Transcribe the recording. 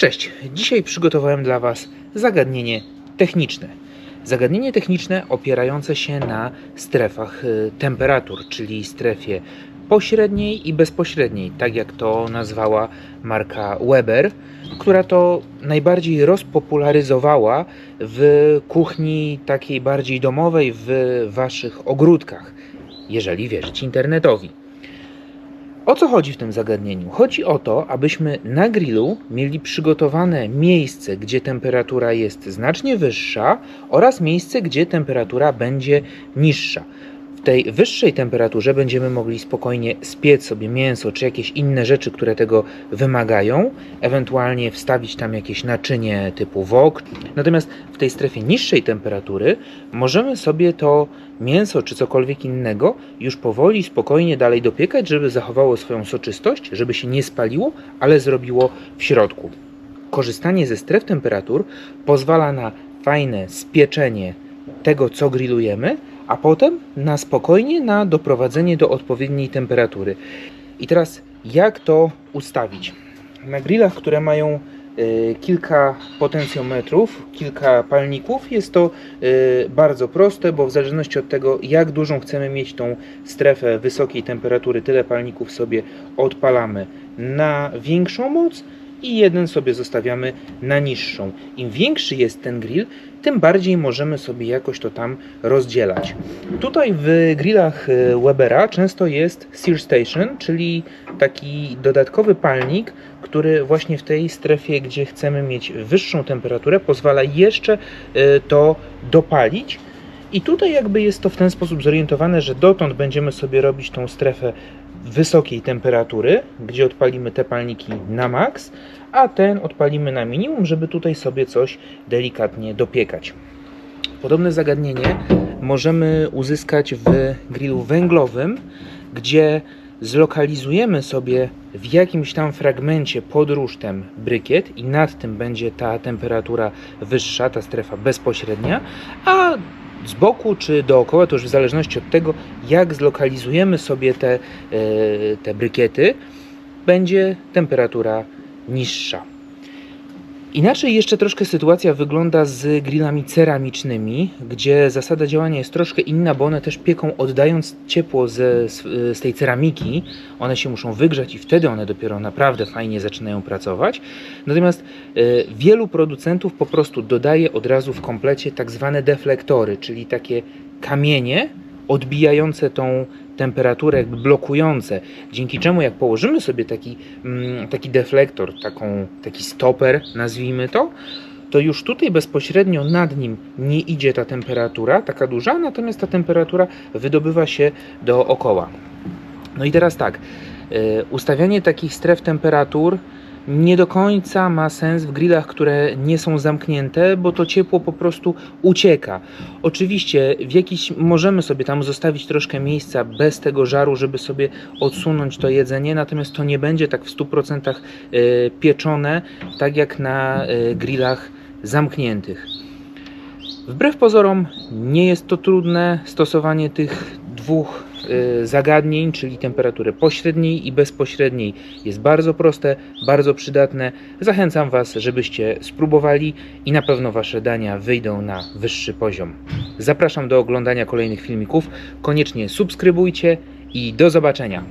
Cześć, dzisiaj przygotowałem dla Was zagadnienie techniczne. Zagadnienie techniczne opierające się na strefach y, temperatur, czyli strefie pośredniej i bezpośredniej, tak jak to nazwała marka Weber, która to najbardziej rozpopularyzowała w kuchni takiej bardziej domowej w Waszych ogródkach, jeżeli wierzyć internetowi. O co chodzi w tym zagadnieniu? Chodzi o to, abyśmy na grillu mieli przygotowane miejsce, gdzie temperatura jest znacznie wyższa oraz miejsce, gdzie temperatura będzie niższa. W tej wyższej temperaturze będziemy mogli spokojnie spiec sobie mięso czy jakieś inne rzeczy, które tego wymagają, ewentualnie wstawić tam jakieś naczynie typu wok. Natomiast w tej strefie niższej temperatury możemy sobie to mięso czy cokolwiek innego już powoli, spokojnie dalej dopiekać, żeby zachowało swoją soczystość, żeby się nie spaliło, ale zrobiło w środku. Korzystanie ze stref temperatur pozwala na fajne spieczenie tego, co grillujemy, a potem na spokojnie na doprowadzenie do odpowiedniej temperatury. I teraz jak to ustawić? Na grillach, które mają y, kilka potencjometrów, kilka palników, jest to y, bardzo proste, bo w zależności od tego, jak dużą chcemy mieć tą strefę wysokiej temperatury, tyle palników sobie odpalamy na większą moc i jeden sobie zostawiamy na niższą. Im większy jest ten grill, tym bardziej możemy sobie jakoś to tam rozdzielać. Tutaj w grillach y, Webera często jest Sear Station, czyli taki dodatkowy palnik, który właśnie w tej strefie, gdzie chcemy mieć wyższą temperaturę, pozwala jeszcze y, to dopalić. I tutaj jakby jest to w ten sposób zorientowane, że dotąd będziemy sobie robić tą strefę wysokiej temperatury, gdzie odpalimy te palniki na maks, a ten odpalimy na minimum, żeby tutaj sobie coś delikatnie dopiekać. Podobne zagadnienie możemy uzyskać w grillu węglowym, gdzie zlokalizujemy sobie w jakimś tam fragmencie pod rusztem brykiet i nad tym będzie ta temperatura wyższa, ta strefa bezpośrednia, a z boku czy dookoła, to już w zależności od tego, jak zlokalizujemy sobie te, e, te brykiety, będzie temperatura niższa. Inaczej jeszcze troszkę sytuacja wygląda z grillami ceramicznymi, gdzie zasada działania jest troszkę inna, bo one też pieką oddając ciepło ze, z, tej ceramiki. One się muszą wygrzać i wtedy one dopiero naprawdę fajnie zaczynają pracować. Natomiast e, wielu producentów po prostu dodaje od razu w komplecie tak zwane deflektory, czyli takie kamienie odbijające tą temperaturę, jakby blokujące, dzięki czemu jak położymy sobie taki, mm, taki deflektor, taką, taki stoper, nazwijmy to, to już tutaj bezpośrednio nad nim nie idzie ta temperatura taka duża, natomiast ta temperatura wydobywa się dookoła. No i teraz tak, y, ustawianie takich stref temperatur nie do końca ma sens w grillach, które nie są zamknięte, bo to ciepło po prostu ucieka. Oczywiście w jakiś możemy sobie tam zostawić troszkę miejsca bez tego żaru, żeby sobie odsunąć to jedzenie, natomiast to nie będzie tak w 100% y, pieczone, tak jak na y, grillach zamkniętych. Wbrew pozorom nie jest to trudne stosowanie tych dwóch zagadnień, czyli temperatury pośredniej i bezpośredniej. Jest bardzo proste, bardzo przydatne. Zachęcam Was, żebyście spróbowali i na pewno Wasze dania wyjdą na wyższy poziom. Zapraszam do oglądania kolejnych filmików. Koniecznie subskrybujcie i do zobaczenia.